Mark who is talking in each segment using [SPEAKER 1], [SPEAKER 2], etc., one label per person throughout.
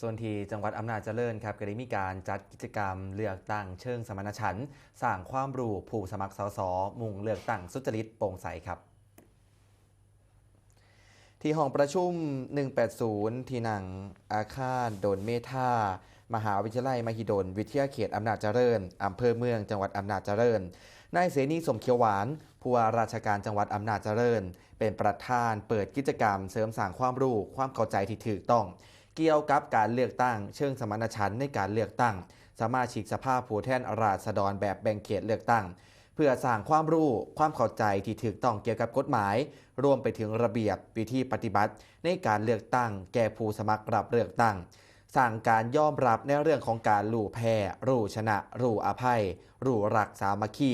[SPEAKER 1] ส่วนที่จังหวัดอำนาจเจริญครับก็ได้มีการจัดกิจกรรมเลือกตั้งเชิงสมณฉันท์สร้างความรู้ผู้สมัครสสมุ่งเลือกตั้งสุจริตโปร่งใสครับ ที่ห้องประชุม 180 ที่หนังอาคารโดนเมธามหาวิทยาลัยมหิดล วิทยาเขตอำนาจเจริญอำเภอเมืองจังหวัดอำนาจเจริญนายเสนีสมเขียวหวานผู้ว่าราชการจังหวัดอำนาจเจริญ เป็นประธานเปิดกิจกรรมเสริมสร้างความรู้ความเข้าใจที่ถูกต้อง เกี่ยวกับการเลือกตั้ง เชิงสมณฉันท์ในการเลือกตั้ง สมาชิกสภาผู้แทนราษฎรแบบแบ่งเขตเลือกตั้ง เพื่อสร้างความรู้ความเข้าใจที่ถูกต้องเกี่ยวกับกฎหมาย รวมไปถึงระเบียบวิธีปฏิบัติ ในการเลือกตั้ง แก่ผู้สมัครรับเลือกตั้งสร้างการยอมรับในเรื่องของการรู้แพ้รู้ชนะ รู้อภัย รู้รักสามัคคี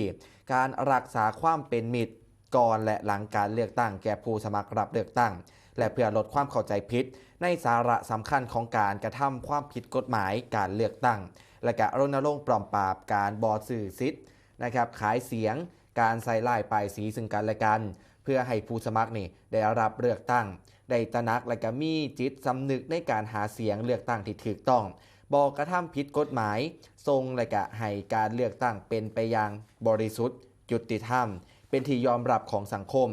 [SPEAKER 1] การรักษาความเป็นมิตรก่อนและหลังการเลือกตั้ง แก่ผู้สมัครรับเลือกตั้ง และเพื่อลดความเข้าใจผิด ในสาระสำคัญของการกระทำความผิดกฎหมายการเลือกตั้ง และการรณรงค์ปลอมปราบการบอสื่อซิทธิ์นะครับขายเสียงการใส่ลายป้ายสีซึ่งกันและกัน เพื่อให้ผู้สมัครนี่ได้รับเลือกตั้ง ได้ตระหนักและก็มีจิตสำนึกในการหาเสียงเลือกตั้งที่ถูกต้องบอกกระทำผิดกฎหมาย ทรงและก็ให้การเลือกตั้งเป็นไปอย่างบริสุทธิ์ ยุติธรรม เป็นที่ยอมรับของสังคม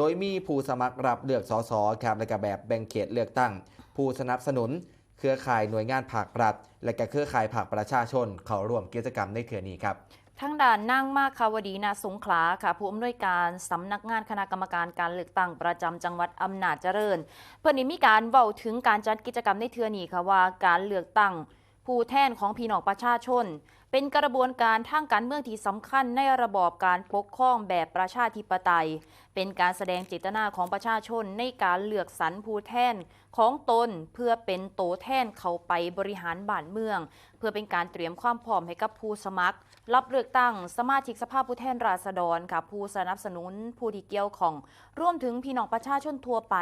[SPEAKER 1] โดยมีผู้สมัครรับเลือกสสครับและก็แบบแบ่งเขตเลือกตั้ง ผู้สนับสนุน เครือข่ายหน่วยงานภาครัฐ และก็เครือข่ายภาคประชาชน เข้าร่วมกิจกรรมในเทือนี้ครับ
[SPEAKER 2] ทั้งด่านนั่งมากคาวดีนาสงขลาค่ะ ผู้อำนวยการสำนักงานคณะกรรมการการเลือกตั้งประจำจังหวัดอำนาจเจริญ เพื่อนนี้มีการเว้าถึงการจัดกิจกรรมในเทือนี้ค่ะว่าการเลือกตั้ง ผู้แทนของพี่น้องประชาชน เป็นกระบวนการทางการเมืองที่สำคัญในระบอบการปกครองแบบประชาธิปไตย เป็นการแสดงเจตนาของประชาชนในการเลือกสรรผู้แทนของตนเพื่อเป็นโตแทนเขาไปบริหารบ้านเมือง เพื่อเป็นการเตรียมความพร้อมให้กับผู้สมัคร รับเลือกตั้งสมาชิกสภาผู้แทนราษฎรค่ะผู้สนับสนุนผู้ที่เกี่ยวของรวมถึงพี่น้องประชาชนทั่วไป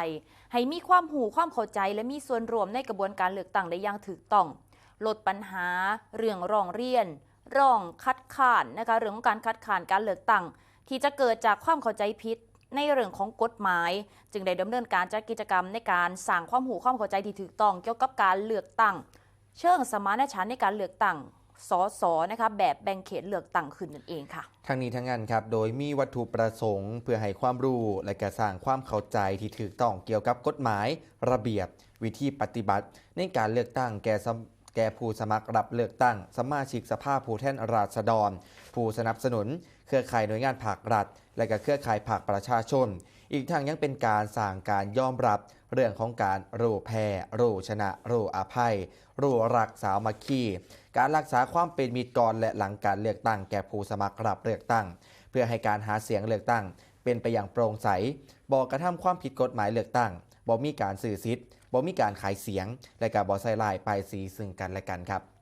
[SPEAKER 2] ให้มีความหูความเข้าใจและมีส่วนร่วมในกระบวนการเลือกตั้งได้อย่างถูกต้อง ลดปัญหาเรื่องร้องเรียนร้องคัดค้านนะคะเรื่องของการคัดค้านการเลือกตั้งที่จะเกิดจากความเข้าใจผิดในเรื่องของกฎหมาย จึงได้ดำเนินการจัดกิจกรรมในการสร้างความหูความเข้าใจที่ถูกต้องเกี่ยวกับการเลือกตั้ง เชิงสมานฉันท์ในการเลือกตั้งสสนะคะแบบแบ่งเขตเลือกตั้งขึ้นนั่นเองค่ะ
[SPEAKER 1] ทั้งนี้ทั้งนั้นครับ โดยมีวัตถุประสงค์ เพื่อให้ความรู้และก็สร้างความเข้าใจที่ถูกต้องเกี่ยวกับกฎหมาย ระเบียบ วิธีปฏิบัติ ในการเลือกตั้งแก่ แก่ผู้สมัครรับเลือกตั้ง สมาชิกสภาผู้แทนราษฎร ผู้สนับสนุน เครือข่ายหน่วยงานภาครัฐ และก็เครือข่ายภาคประชาชน อีกทั้งยังเป็นการสร้างการยอมรับเรื่องของการรูแพ้รู้ชนะรูอภัยรูรักสาวมัคคีการรักษาความเป็นมิตรก่อนและหลังการเลือกตั้ง แก่ผู้สมัครรับเลือกตั้ง เพื่อให้การหาเสียงเลือกตั้ง เป็นไปอย่างโปร่งใสบอกกระทำความผิดกฎหมายเลือกตั้ง บ่มีการสื่อซิทธิ์บ่มีการขายเสียง และการบ่ใส่ลายปสีซึ่งกันและกันครับ